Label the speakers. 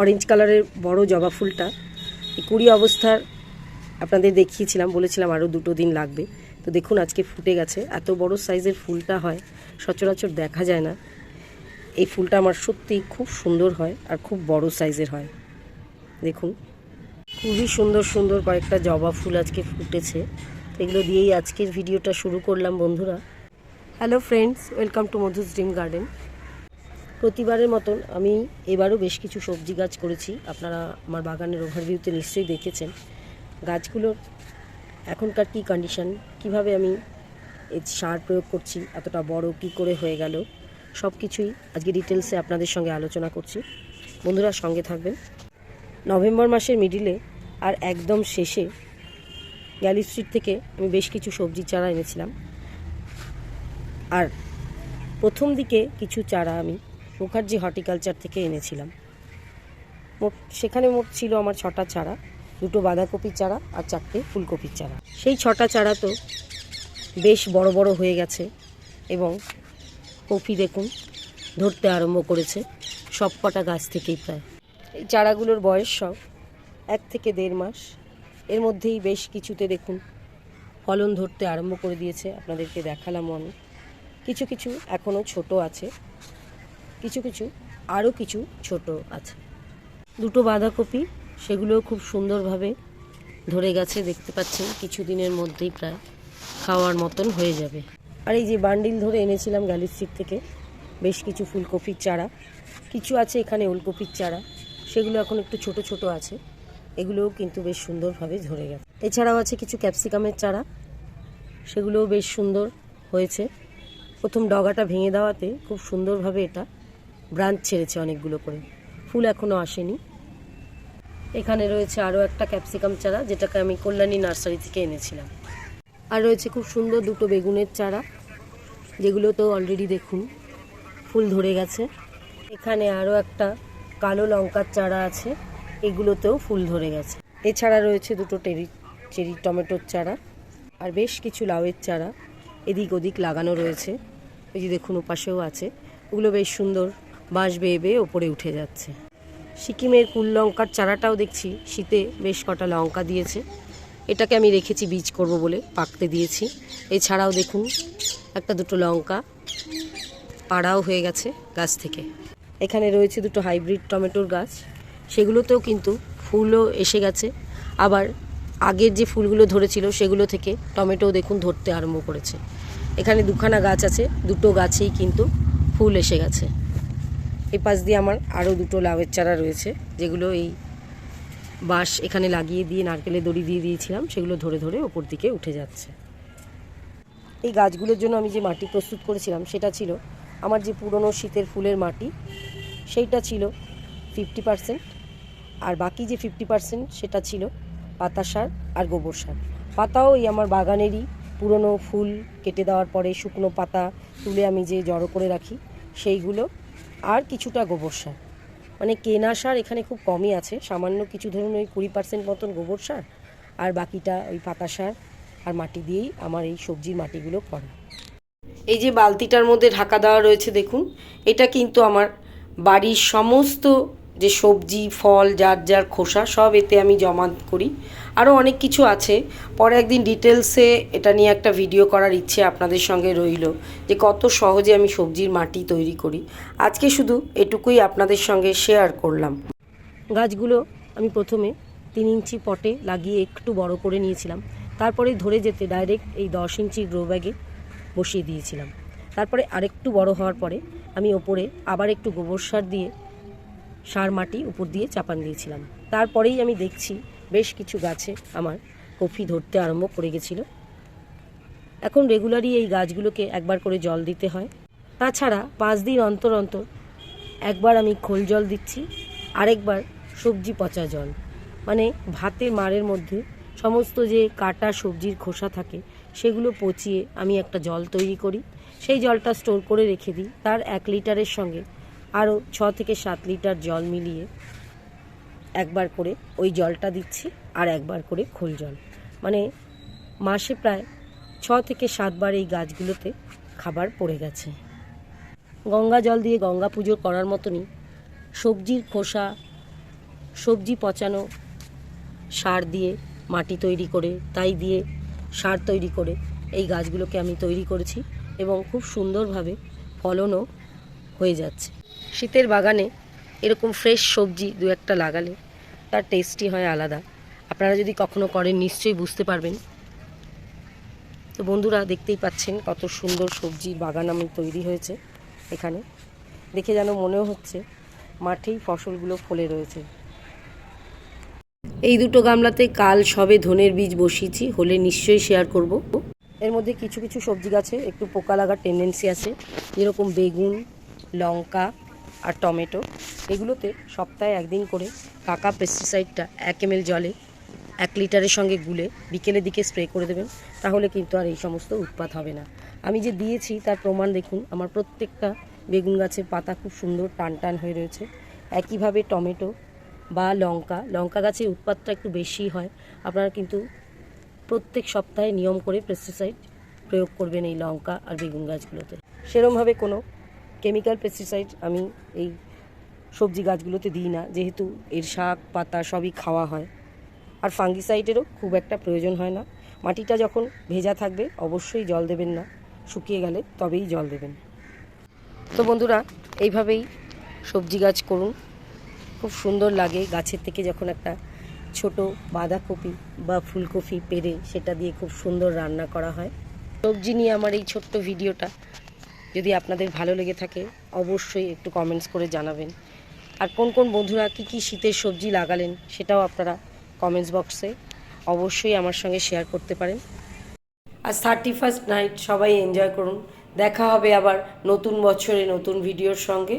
Speaker 1: Orange কালারের বড় জবা ফুলটা। এই কুড়ি অবস্থার আপনাদের দেখিয়েছিলাম, বলেছিলাম আরও দুটো দিন লাগবে। তো দেখুন, আজকে ফুটে গেছে। এত বড় সাইজের ফুলটা হয়, সচরাচর দেখা যায় না। এই ফুলটা আমার সত্যি খুব সুন্দর হয় আর খুব বড় সাইজের হয়। দেখুন, খুবই সুন্দর সুন্দর কয়েকটা জবা ফুল আজকে ফুটেছে। এগুলো দিয়েই আজকের ভিডিওটা শুরু করলাম, বন্ধুরা। Hello friends welcome to Madhu's dream garden প্রতিবারের মতন আমি এবারও বেশ কিছু সবজি গাছ করেছি। আপনারা আমার বাগানের ওভারভিউতে নিশ্চয়ই দেখেছেন। গাছগুলোর এখনকার কী কন্ডিশন কীভাবে আমি সার প্রয়োগ করছি, এতটা বড় কি করে হয়ে গেল সব কিছুই আজকে ডিটেলসে আপনাদের সঙ্গে আলোচনা করছি। বন্ধুরা, সঙ্গে থাকবেন। নভেম্বর মাসের মিডিলে আর একদম শেষে গ্যালি স্ট্রিট থেকে আমি বেশ কিছু সবজি চারা এনেছিলাম। আর প্রথম দিকে কিছু চারা আমি মুখার্জি হর্টিকালচার থেকে এনেছিলাম। মোট, সেখানে মোট ছিল আমার ছটা চারা, দুটো বাঁধাকপির চারা আর চারটে ফুলকপির চারা। সেই ছটা চারা তো বেশ বড় বড় হয়ে গেছে এবং কপি দেখুন ধরতে আরম্ভ করেছে সব কটা গাছ থেকেই প্রায়। এই চারাগুলোর বয়স সব এক থেকে দেড় মাস। এর মধ্যেই বেশ কিছুতে দেখুন ফলন ধরতে আরম্ভ করে দিয়েছে। আপনাদেরকে দেখালাম আমি কিছু কিছু এখনও ছোট আছে। কিছু কিছু আরও কিছু ছোট আছে। দুটো বাঁধাকপি, সেগুলোও খুব সুন্দরভাবে ধরে গেছে, দেখতে পাচ্ছেন কিছু দিনের মধ্যেই প্রায় খাওয়ার মতন হয়ে যাবে। আর এই যে বান্ডিল ধরে এনেছিলাম গ্যালি স্ট্রিট থেকে, বেশ কিছু ফুলকপির চারা, কিছু আছে এখানে ওলকপির চারা, সেগুলো এখন একটু ছোট ছোট আছে, এগুলোও কিন্তু বেশ সুন্দরভাবে ধরে গেছে। এছাড়াও আছে কিছু ক্যাপসিকামের চারা, সেগুলোও বেশ সুন্দর হয়েছে। প্রথম ডগাটা ভেঙে দেওয়াতে খুব সুন্দরভাবে এটা ব্রাঞ্চ ছেড়েছে অনেকগুলো করে। ফুল এখনও আসেনি। এখানে রয়েছে আরও একটা ক্যাপসিকাম চারা, যেটাকে আমি কল্যাণী নার্সারি থেকে এনেছিলাম। আর রয়েছে খুব সুন্দর দুটো বেগুনের চারা, যেগুলো তো অলরেডি দেখুন, ফুল ধরে গেছে। এখানে আরও একটা কালো লঙ্কার চারা আছে, এগুলোতেও ফুল ধরে গেছে। এছাড়া রয়েছে দুটো টেরি, চেরি টমেটোর চারা, আর বেশ কিছু লাউয়ের চারা, এদিক ওদিক লাগানো রয়েছে। ওই যে দেখুন, ওপাশেও আছে। ওগুলো বেশ সুন্দর। বাঁশ বেয়ে বেয়ে ওপরে উঠে যাচ্ছে। সিকিমের কুল লঙ্কার চারাটাও দেখছি, শীতে বেশ কটা লঙ্কা দিয়েছে। এটাকে আমি রেখেছি বীজ করব বলে পাকতে দিয়েছি। এছাড়াও দেখুন, একটা দুটো লঙ্কা পাড়াও হয়ে গেছে গাছ থেকে। এখানে রয়েছে দুটো হাইব্রিড টমেটোর গাছ। সেগুলোতেও কিন্তু ফুলও এসে গেছে। আবার আগের যে ফুলগুলো ধরেছিল, সেগুলো থেকে টমেটো দেখুন ধরতে আরম্ভ করেছে। এখানে দুখানা গাছ আছে, দুটো গাছেই কিন্তু ফুল এসে গেছে। এই পাশ দিয়ে আমার আরও দুটো লাউয়ের চারা রয়েছে, যেগুলো এই বাঁশ এখানে লাগিয়ে দিয়ে নারকেলের দড়ি দিয়ে দিয়েছিলাম, সেগুলো ধরে ধরে ওপর দিকে উঠে যাচ্ছে। এই গাছগুলোর জন্য আমি যে মাটি প্রস্তুত করেছিলাম, সেটা ছিল আমার যে পুরনো শীতের ফুলের মাটি, সেইটা ছিল ফিফটি পারসেন্ট আর বাকি যে ফিফটি পারসেন্ট সেটা ছিল পাতা সার আর গোবর সার। পাতাও এই আমার বাগানেরই পুরনো ফুল কেটে দেওয়ার পরে শুকনো পাতা তুলে আমি যে জড়ো করে রাখি, সেইগুলো আর কিছুটা গোবর সার। মানে কেনা সার এখানে খুব কমই আছে। সামান্য কিছু ধরুন ওই কুড়ি পার্সেন্ট মতন গোবর সার আর বাকিটা ওই পাতা সার আর মাটি দিয়েই আমার এই সবজির মাটিগুলো করে। এই যে বালতিটার মধ্যে ঢাকা দেওয়া রয়েছে দেখুন, এটা কিন্তু আমার বাড়ির সমস্ত যে সবজি, ফল, যার যার খোসা, সব এতে আমি জমা করি। আরও অনেক কিছু আছে। পরে একদিন ডিটেলসে এটা নিয়ে একটা ভিডিও করার ইচ্ছে আপনাদের সঙ্গে রইল যে কত সহজে আমি সবজির মাটি তৈরি করি। আজকে শুধু এটুকুই আপনাদের সঙ্গে শেয়ার করলাম। গাছগুলো আমি প্রথমে তিন ইঞ্চি পটে লাগিয়ে একটু বড় করে নিয়েছিলাম। তারপরে ধরে যেতে ডাইরেক্ট এই দশ ইঞ্চি গ্রো ব্যাগে বসিয়ে দিয়েছিলাম। তারপরে আরেকটু বড় হওয়ার পরে আমি ওপরে আবার একটু গোবর সার দিয়ে সার মাটি উপর দিয়ে চাপান দিয়েছিলাম। তারপরেই আমি দেখছি বেশ কিছু গাছে আমার কফি ধরতে আরম্ভ করে গেছিল। এখন রেগুলারই এই গাছগুলোকে একবার করে জল দিতে হয়। তাছাড়া পাঁচ দিন অন্তর অন্তর একবার আমি খোল জল দিচ্ছি, আরেকবার সবজি পচা জল। মানে ভাতের মারের মধ্যে সমস্ত যে কাটা সবজির খোসা থাকে, সেগুলো পচিয়ে আমি একটা জল তৈরি করি। সেই জলটা স্টোর করে রেখে দিই। তার এক লিটারের সঙ্গে আরও ছ থেকে সাত লিটার জল মিলিয়ে একবার করে ওই জলটা দিচ্ছি আর একবার করে খোল জল। মানে মাসে প্রায় ছ থেকে সাতবার এই গাছগুলোতে খাবার পড়ে গেছে। গঙ্গা জল দিয়ে গঙ্গা পুজো করার মতনই সবজির খোসা, সবজি পচানো, সার দিয়ে মাটি তৈরি করে, তাই দিয়ে সার তৈরি করে এই গাছগুলোকে আমি তৈরি করেছি এবং খুব সুন্দরভাবে ফলনও হয়ে যাচ্ছে। শীতের বাগানে এরকম ফ্রেশ সবজি দু একটা লাগালে তার টেস্টই হয় আলাদা। আপনারা যদি কখনো করেন, নিশ্চয়ই বুঝতে পারবেন। তো বন্ধুরা, দেখতেই পাচ্ছেন কত সুন্দর সবজির বাগান আমি তৈরি হয়েছে এখানে। দেখে যেন মনেও হচ্ছে মাঠেই ফসলগুলো ফলে রয়েছে। এই দুটো গামলাতে কাল সবে ধনের বীজ বসিয়েছি, হলে নিশ্চয়ই শেয়ার করব। এর মধ্যে কিছু কিছু সবজি গাছে একটু পোকা লাগার টেন্ডেন্সি আছে, যেরকম বেগুন, লঙ্কা আর টমেটো, এগুলোতে সপ্তাহে একদিন করে কাকা পেস্টিসাইডটা এক এম জলে এক লিটারের সঙ্গে গুলে বিকেলের দিকে স্প্রে করে দেবেন, তাহলে কিন্তু আর এই সমস্ত উৎপাত হবে না। আমি যে দিয়েছি তার প্রমাণ দেখুন, আমার প্রত্যেকটা বেগুন গাছের পাতা খুব সুন্দর টান টান হয়ে রয়েছে। একইভাবে টমেটো বা লঙ্কা লঙ্কা গাছের উৎপাতটা একটু বেশি হয়, আপনারা কিন্তু প্রত্যেক সপ্তাহে নিয়ম করে পেস্টিসাইড প্রয়োগ করবেন এই লঙ্কা আর বেগুন গাছগুলোতে। সেরমভাবে কোনো কেমিক্যাল পেস্টিসাইড আমি এই সবজি গাছগুলোতে দিই না, যেহেতু এর শাক, পাতা সবই খাওয়া হয়। আর ফাঙ্গিসাইডেরও খুব একটা প্রয়োজন হয় না। মাটিটা যখন ভেজা থাকবে, অবশ্যই জল দেবেন না। শুকিয়ে গেলে তবেই জল দেবেন। তো বন্ধুরা, এইভাবেই সবজি গাছ করুন। খুব সুন্দর লাগে গাছের থেকে যখন একটা ছোট বাঁধাকপি বা ফুলকপি পেরে, সেটা দিয়ে খুব সুন্দর রান্না করা হয়। সবজি নিয়ে আমার এই ছোট্ট ভিডিওটা যদি আপনাদের ভালো লেগে থাকে, অবশ্যই একটু কমেন্টস করে জানাবেন। আর কোন কোন বন্ধুরা কি কি শীতের সবজি লাগালেন, সেটাও আপনারা কমেন্টস বক্সে অবশ্যই আমার সঙ্গে শেয়ার করতে পারেন। আর থার্টি ফার্স্ট নাইট সবাই এনজয় করুন। দেখা হবে আবার নতুন বছরে নতুন ভিডিওর সঙ্গে।